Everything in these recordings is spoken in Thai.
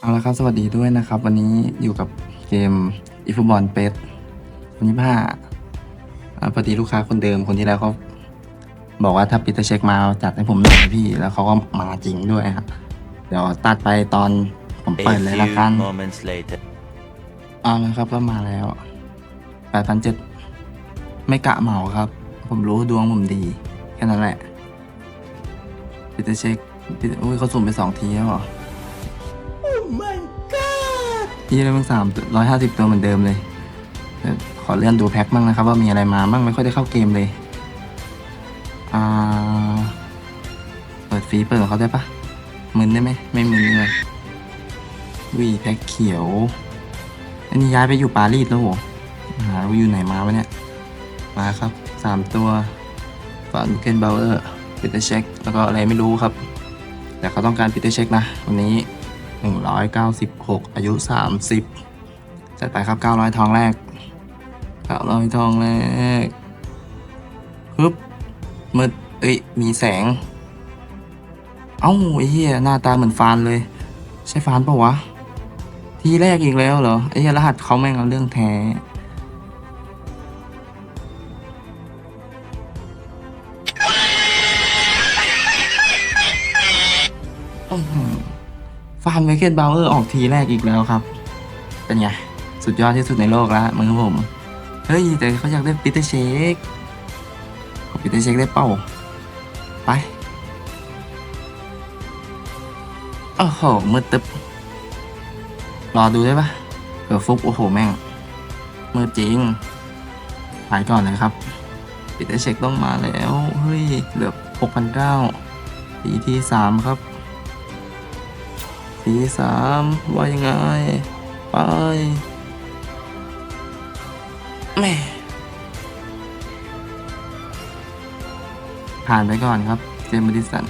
เอาละครับ สวัสดีด้วยนะครับ วันนี้อยู่กับเกมอีฟุตบอลเปสวันนี้ผ้าอ่าพอดีลูกค้าคนเดิมคนที่แล้วเขาบอกว่าถ้าปีเตอร์เช็คมาจัดให้ผมหน่อยพี่ แล้วเขาก็มาจริงด้วยครับ เดี๋ยวตัดไปตอนผมเปิ A ดเลยละกัน few moments later. เอาละครับก็มาแล้วแปดพันเจ็ดไม่กะเหมาครับ ผมรู้ดวงผมดี แค่นั้นแหละปีเตอร์เช็คปีเตอร์อุ้ยเขาสุ่มไปสองทีแล้วเหรอ พี่ได้เพิ่งสามร้อยห้าสิบตัวเหมือนเดิมเลย ขอเลื่อนดูแพ็คบ้างนะครับ ว่ามีอะไรมาบ้างไม่ค่อยได้เข้าเกมเลย อ่า เปิดฟรีเปิดของเขาได้ปะมึนได้ไหมไม่มึนเลยวีแพ็คเขียว อันนี้ย้ายไปอยู่ปารีสแล้วโหหาว่าอยู่ไหนมาวะเนี่ย มาครับสามตัวฟานเกนเบลเออร์ปิเตอร์เช็คแล้วก็อะไรไม่รู้ครับ แต่เขาต้องการปิเตอร์เช็คนะวันนี้ หนึ่งร้อยเก้าสิบหกอายุสามสิบจัดไปครับเก้าร้อยทองแรกเก้าร้อยทองแรกฮึบมืดเอ้ย มีแสง เอ้าไอ้เหี้ยหน้าตาเหมือนฟานเลย ใช่ฟานปะวะ ทีแรกอีกแล้วเหรอ ไอ้เหี้ยรหัสเขาแม่งเอาเรื่องแท้อื้อหือ ฟาร์มเวเกตบาวเออร์ออกทีแรกอีกแล้วครับ เป็นไง สุดยอดที่สุดในโลกแล้วมือผม เฮ้ย แต่เขาอยากได้ปีเตอร์เชคขอปีเตอร์เชคได้เป้า ไปโอ้โหมืดตึ๊บรอดูได้ปะเกิดฟุกโอ้โห แม่งมืดจริงไปก่อนเลยครับปีเตอร์เชคต้องมาแล้ว เฮ้ย เหลือหกพันเก้าปีที่สามครับ สีสามว่ายังไง ไปแม่ผ่านไปก่อนครับ เจมส์ดิสัน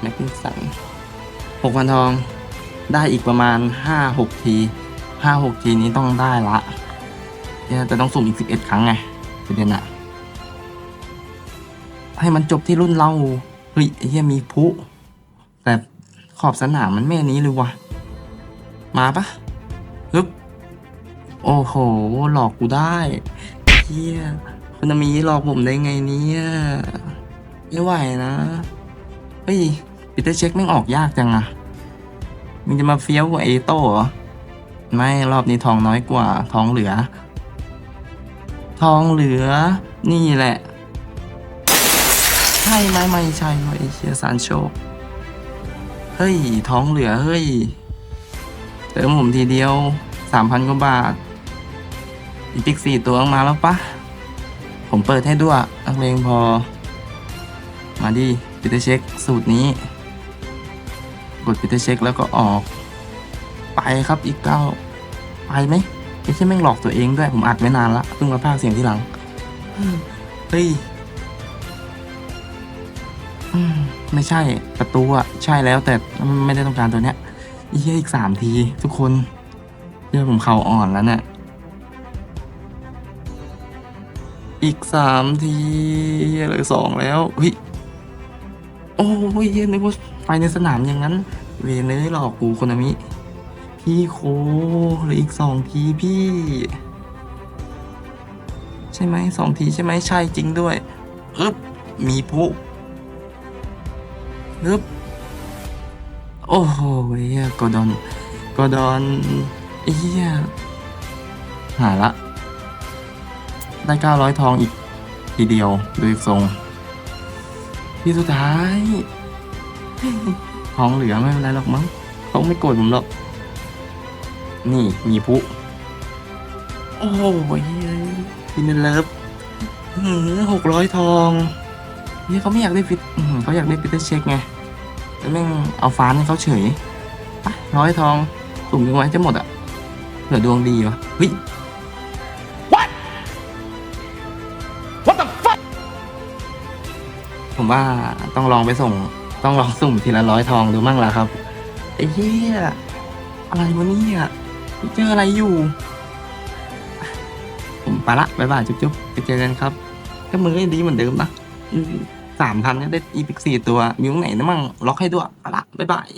แม็กนิสันหกพันทอง ได้อีกประมาณห้าหกทีห้าหกทีนี้ต้องได้ละเนี่ยแต่ต้องสุ่มอีกสิบเอ็ดครั้งไงประเด็นอะให้มันจบที่รุ่นเรา เฮ้ยไอ้เหี้ยมีพุแต่ ขอบสนามมันแม่นี้เลยวะ มาปะฮึบ โอ้โห หลอกกูได้เฮียคุณมีหลอกผมได้ไงเนี่ยไม่ไหวนะเฮ้ยปีเตอร์เช็คแม่ออกยากจังอะมึงจะมาเฟี้ยวกว่าเอโต้เหรอ ไม่รอบนี้ทองน้อยกว่า ทองเหลือ ทองเหลือ นี่แหละ ใช่ไหมไม่ใช่เว้ยไอเชียซานโชเฮ้ย ท้องเหลือ เฮ้ย เติมผมทีเดียวสามพันกว่าบาท อีพิกสี่ตัวมาแล้วปะ ผมเปิดให้ด้วยนักเลงพอ มาดิปิเตเช็คสูตรนี้ กดปิเตเช็คแล้วก็ออก ไปครับอีกเก้า ไปไหมไม่ใช่แม่งหลอกตัวเองด้วย ผมอัดไว้นานละเพิ่งมาพากย์เสียงที่หลัง เฮ้ย อืมไม่ใช่ประตูอะใช่แล้วแต่ไม่ได้ต้องการตัวเนี้ยอีกอีกสามที ทุกคนเรื่องผมเข่าอ่อนแล้วเนี่ยอีกสามทีเหลือสองแล้วเฮ้ยโอ้ยเหี้ยนึกว่าไฟในสนามอย่างนั้น เวรเลยหลอกกูคนนามิพี่โคเหลืออีกสองทีพี่ ใช่ไหมสองทีใช่ไหมใช่จริงด้วยอึ๊บมีผู้ นึบโอ้โหเฮียกอดอนกอดอนเฮียหาละ ได้เก้าร้อยทองอีก ทีเดียวดูอีกทรงที่สุดท้าย ทองเหลือไม่เป็นไรหรอกมั้งเขาไม่โกรธผมหรอก นี่มีผู้โอ้โหเฮียพินเลิฟหกร้อยทองนี่เขาไม่อยากได้ฟิตเขาอยากได้ฟิตเตอร์เช็คไง แต่แม่งเอาฟานเขาเฉยร้อยทองสุ่มยังไว้จะหมดอะเผื่อดวงดีวะเฮ้ย What What the fuck ผมว่าต้องลองไปส่ง ต้องลองสุ่มทีละร้อยทองดูมั่งละครับไอ้เหี้ยอะไรวะเนี่ยเจออะไรอยู่ ผมไปละบ๊ายบายจุ๊บๆไปเจอกันครับก็มือก็ดีเหมือนเดิมนะ สามพันได้อีพิกสี่ตัว มีตรงไหนนะมั่งล็อกให้ด้วยเอาละบ๊ายบาย